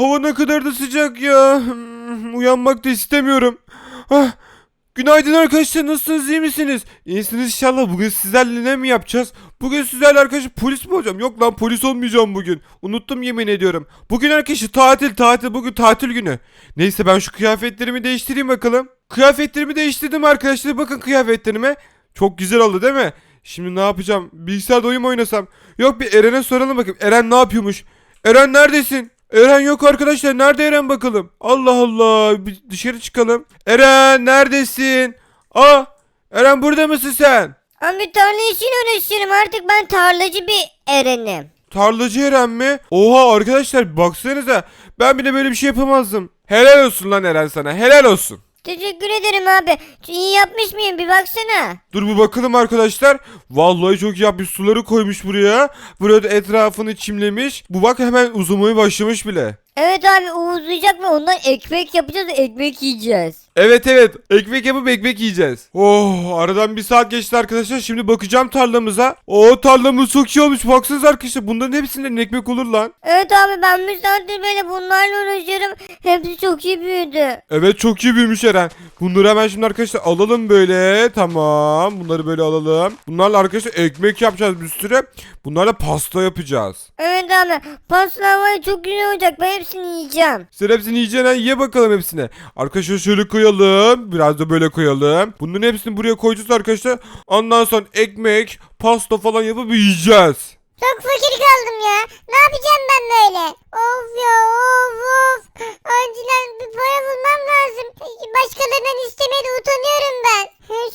Hava ne kadar da sıcak ya. Hmm, Uyanmak da istemiyorum. Ah, Günaydın arkadaşlar nasılsınız iyi misiniz? İyisiniz inşallah bugün sizlerle ne mi yapacağız? Bugün sizlerle arkadaşlar polis mi olacağım? Yok lan polis olmayacağım bugün. Unuttum yemin ediyorum. Bugün arkadaşlar tatil tatil bugün tatil günü. Neyse ben şu kıyafetlerimi değiştireyim bakalım. Kıyafetlerimi değiştirdim arkadaşlar bakın kıyafetlerime. Çok güzel oldu değil mi? Şimdi ne yapacağım? Bilgisayarda oyun oynasam? Yok bir Eren'e soralım bakayım. Eren ne yapıyormuş? Eren neredesin? Eren yok arkadaşlar. Nerede Eren bakalım? Allah Allah. Bir dışarı çıkalım. Eren neredesin? Aa! Eren burada mısın sen? Abi tarla işiyle uğraşıyorum artık ben tarlacı bir erenim. Tarlacı Eren mi? Oha arkadaşlar baksanıza. Ben bile böyle bir şey yapamazdım. Helal olsun lan Eren sana. Helal olsun. Teşekkür ederim abi. İyi yapmış mıyım bir baksana. Dur bir bakalım arkadaşlar. Vallahi çok iyi yapmış. Suları koymuş buraya. Buraya da etrafını çimlemiş. Bu bak hemen uzamaya başlamış bile. Evet abi o uzayacak ve ondan ekmek yapacağız ekmek yiyeceğiz. Evet evet. Ekmek yapıp ekmek yiyeceğiz. Oh aradan bir saat geçti arkadaşlar. Şimdi bakacağım tarlamıza. Oo tarlamız çok iyi olmuş. Baksanıza arkadaşlar. Bunların hepsinden ekmek olur lan. Evet abi ben bir saattir böyle bunlarla uğraşıyorum. Hepsi çok iyi büyüdü. Evet çok iyi büyümüş Eren. Bunları hemen şimdi arkadaşlar alalım böyle. Tamam. Bunları böyle alalım. Bunlarla arkadaşlar ekmek yapacağız bir süre. Bunlarla pasta yapacağız. Evet abi pasta var ya, çok güzel olacak ben hepsini yiyeceğim. Sen hepsini yiyeceksin ha, ye bakalım hepsine. Arkadaşlar şöyle koyalım. Biraz da böyle koyalım. Bunların hepsini buraya koyacağız arkadaşlar. Ondan sonra ekmek, pasta falan yapıp yiyeceğiz. Çok fakir kaldım ya. Ne yapacağım ben böyle? Of ya of of. Acilen bir para bulmam lazım. Başkalarından istemeye de utanıyorum ben.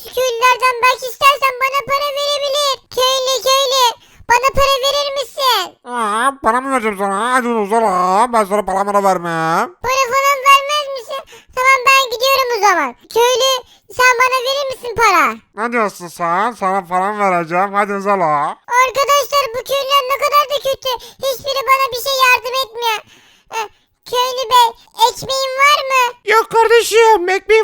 Şu köylülerden belki istersen bana para verebilir. Köylü köylü. Bana para verir misin? Aa, para mı vereceğim sana? Hadi uzala. Ben sana para mara vermem. Para falan vermez misin? Tamam ben gidiyorum o zaman. Köylü sen bana verir misin para? Ne diyorsun sen? Sana falan vereceğim. Hadi uzala. Arkadaşlar bu köylüler ne kadar da kötü. Hiçbiri bana bir şey yardım etmiyor. Eh, Köylü bey ekmeğin var mı? Yok kardeşim. Ekmeği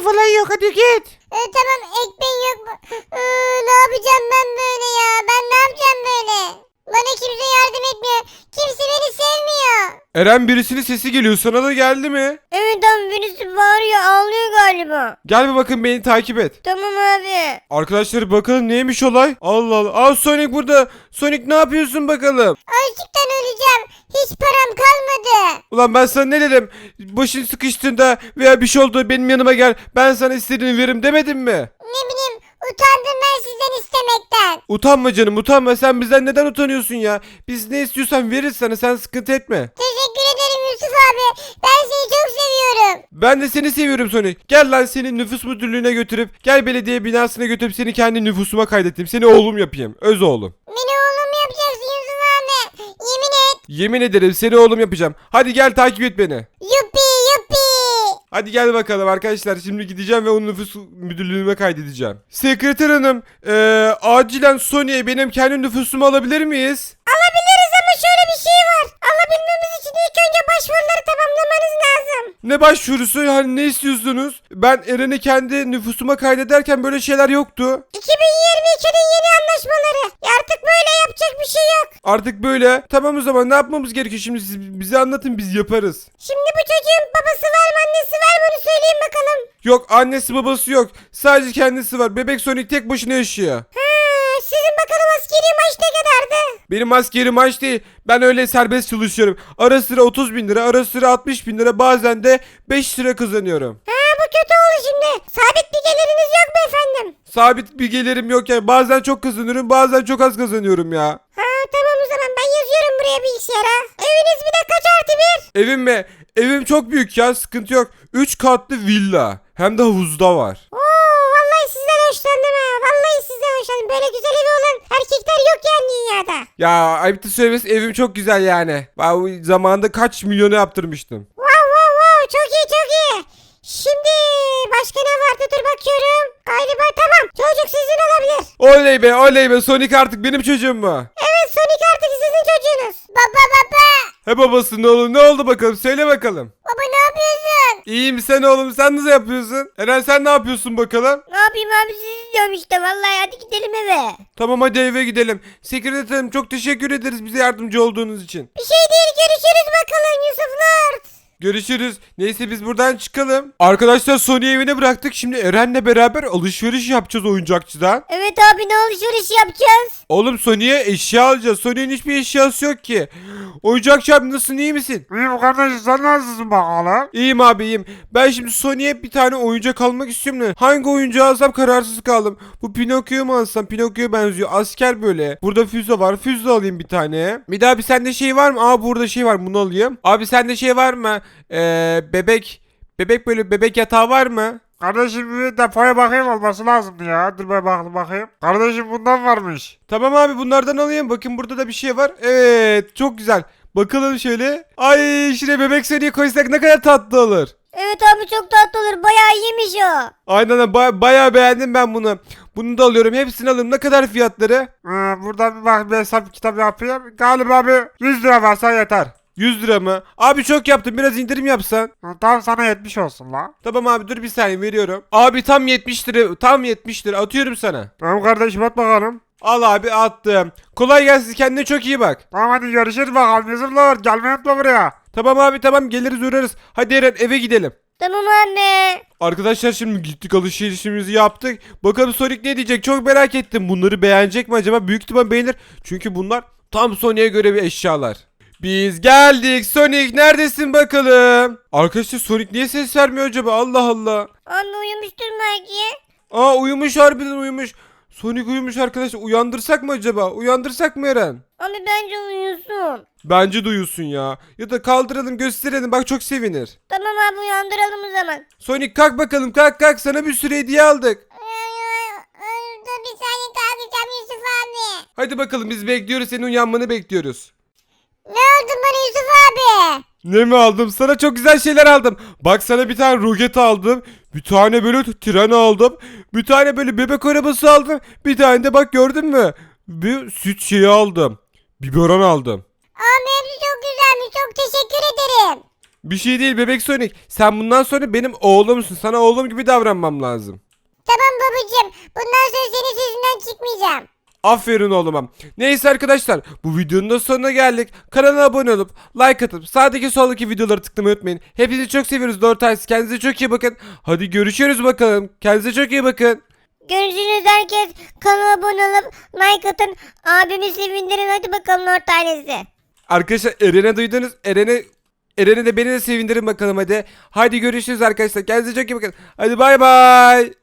Eren birisinin sesi geliyor. Sana da geldi mi? Evet abi birisi bağırıyor ağlıyor galiba. Gel bir bakın beni takip et. Tamam abi. Arkadaşlar bakalım neymiş olay? Allah Allah. Aa Sonic burada. Sonic ne yapıyorsun bakalım? Açlıktan öleceğim. Hiç param kalmadı. Ulan ben sana ne dedim? Başın sıkıştığında veya bir şey oldu benim yanıma gel. Ben sana istediğini veririm demedim mi? Ne bileyim utandım ben sizden istemekten. Utanma canım utanma. Sen bizden neden utanıyorsun ya? Biz ne istiyorsan veririz sana. Sen sıkıntı etme. Teşekkür ederim Yusuf abi. Ben seni çok seviyorum. Ben de seni seviyorum Sonic. Gel lan seni nüfus müdürlüğüne götürüp gel belediye binasına götürüp seni kendi nüfusuma kaydettim. Seni oğlum yapayım. Öz oğlum. Beni oğlum yapacaksın Yusuf abi. Yemin et. Yemin ederim seni oğlum yapacağım. Hadi gel takip et beni. Yuppi. Hadi gel bakalım arkadaşlar. Şimdi gideceğim ve onun nüfus müdürlüğüme kaydedeceğim. Sekreter hanım, eee, acilen Sony'e benim kendi nüfusumu alabilir miyiz? Alabiliriz Ne başvurusu? Yani ne istiyorsunuz? Ben Eren'i kendi nüfusuma kaydederken böyle şeyler yoktu. 2022'nin yeni anlaşmaları. Artık böyle yapacak bir şey yok. Artık böyle. Tamam o zaman ne yapmamız gerekiyor şimdi siz bize anlatın biz yaparız. Şimdi bu çocuğun babası var mı annesi var mı onu söyleyin bakalım. Yok annesi babası yok. Sadece kendisi var. Bebek Sonic tek başına yaşıyor. Ha, sizin bakalım askeri maaş ne kadardı? Benim askeri maaş değil. Ben öyle serbest çalışıyorum. Ara sıra 30 bin lira, ara sıra 60 bin lira, bazen de 5 lira kazanıyorum. Ha bu kötü oldu şimdi. Sabit bir geliriniz yok mu efendim? Sabit bir gelirim yok yani. Bazen çok kazanıyorum, bazen çok az kazanıyorum ya. Ha tamam o zaman ben yazıyorum buraya bilgisayara. Eviniz bir de kaç artı bir? Evim mi? Evim çok büyük ya, sıkıntı yok. 3 katlı villa. Hem de havuzda var. Oo vallahi sizden hoşlandım ha. Vallahi sizden hoşlandım. Böyle güzel evi olan erkekler yok yani dünyada. Ya ayıptır söylemesi evim çok güzel yani. Ben zamanında kaç milyonu yaptırmıştım. Wow wow wow çok iyi çok iyi. Şimdi başka ne vardı dur bakıyorum. Galiba tamam çocuk sizin olabilir. Oley be oley be Sonic artık benim çocuğum mu? Evet Sonic artık sizin çocuğunuz. Baba baba. He babası ne oldu ne oldu bakalım söyle bakalım. İyiyim sen oğlum sen nasıl yapıyorsun? Eren sen ne yapıyorsun bakalım? Ne yapayım abi sizi izliyorum işte vallahi hadi gidelim eve. Tamam hadi eve gidelim. Sekreterim çok teşekkür ederiz bize yardımcı olduğunuz için. Bir şey değil görüşürüz bakalım Yusuf Lord. Görüşürüz. Neyse biz buradan çıkalım. Arkadaşlar Sony evine bıraktık. Şimdi Eren'le beraber alışveriş yapacağız oyuncakçıdan. Evet abi ne alışveriş yapacağız? Oğlum Sony'ye eşya alacağız. Sony'nin hiçbir eşyası yok ki. Oyuncakçı abi nasılsın iyi misin? İyiyim kardeşim sen nasılsın bakalım? İyiyim abi iyiyim. Ben şimdi Sony'ye bir tane oyuncak almak istiyorum da hangi oyuncağı alsam kararsız kaldım. Bu Pinokyo'yu mu alsam? Pinokyo'ya benziyor. Asker böyle. Burada füze var. Füze alayım bir tane. Bir daha bir sende şey var mı? Aa burada şey var. Bunu alayım. Abi sende şey var mı? Ee, bebek. Bebek böyle bebek yatağı var mı? Kardeşim bir depoya bakayım olması lazımdı ya. Dur ben bakayım bakayım. Kardeşim bundan varmış. Tamam abi bunlardan alayım. Bakın burada da bir şey var. Evet çok güzel. Bakalım şöyle. Ay şuraya bebek Sony'yi koysak ne kadar tatlı olur. Evet abi çok tatlı olur bayağı iyiymiş o. Aynen ba- bayağı beğendim ben bunu. Bunu da alıyorum. Hepsini alayım. Ne kadar fiyatları? Ee, buradan bir bak bir hesap kitap yapayım. Galiba bir 100 lira varsa yeter. 100 lira mı? Abi çok yaptım. Biraz indirim yapsan. Tam sana 70 olsun la. Tamam abi dur bir saniye veriyorum. Abi tam 70 lira. Tam 70 lira. Atıyorum sana. Tamam kardeşim at bakalım. Al abi attım. Kolay gelsin. Kendine çok iyi bak. Tamam hadi görüşürüz bakalım. Yüzümler gelmeyi unutma buraya. Tamam abi tamam geliriz uğrarız. Hadi Eren eve gidelim. Tamam abi. Arkadaşlar şimdi gittik alışverişimizi yaptık. Bakalım Sonic ne diyecek çok merak ettim. Bunları beğenecek mi acaba? Büyük ihtimal beğenir. Çünkü bunlar tam Sonic'e göre bir eşyalar. Biz geldik. Sonic neredesin bakalım? Arkadaşlar Sonic niye ses vermiyor acaba? Allah Allah. Abi uyumuştur belki. Aa uyumuş harbiden uyumuş. Sonic uyumuş arkadaşlar. Uyandırsak mı acaba? Uyandırsak mı Eren? Abi bence uyusun. Bence duyuyorsun ya. Ya da kaldıralım gösterelim bak çok sevinir. Tamam abi uyandıralım o zaman. Sonic kalk bakalım kalk kalk sana bir sürü hediye aldık. Dur bir saniye kalkacağım Yusuf abi. Hadi bakalım biz bekliyoruz senin uyanmanı bekliyoruz. Ne oldu bana Yusuf abi? Ne mi aldım? Sana çok güzel şeyler aldım. Bak sana bir tane roket aldım. Bir tane böyle tren aldım. Bir tane böyle bebek arabası aldım. Bir tane de bak gördün mü? Bir süt şeyi aldım. Biberon aldım. Abi hepsi çok güzelmiş çok teşekkür ederim. Bir şey değil bebek Sonic. Sen bundan sonra benim oğlumsun. Sana oğlum gibi davranmam lazım. Tamam babacığım bundan sonra senin sözünden çıkmayacağım. Aferin oğluma. Neyse arkadaşlar bu videonun da sonuna geldik. Kanala abone olup like atıp sağdaki soldaki videoları tıklamayı unutmayın. Hepinizi çok seviyoruz Lord Ice. Kendinize çok iyi bakın. Hadi görüşürüz bakalım. Kendinize çok iyi bakın. Görüşürüz herkes. Kanala abone olup like atın. Abimi sevindirin hadi bakalım Lord tanesi. Arkadaşlar Eren'e duydunuz. Eren'e Eren'e de beni de sevindirin bakalım hadi. Hadi görüşürüz arkadaşlar. Kendinize çok iyi bakın. Hadi bay bay.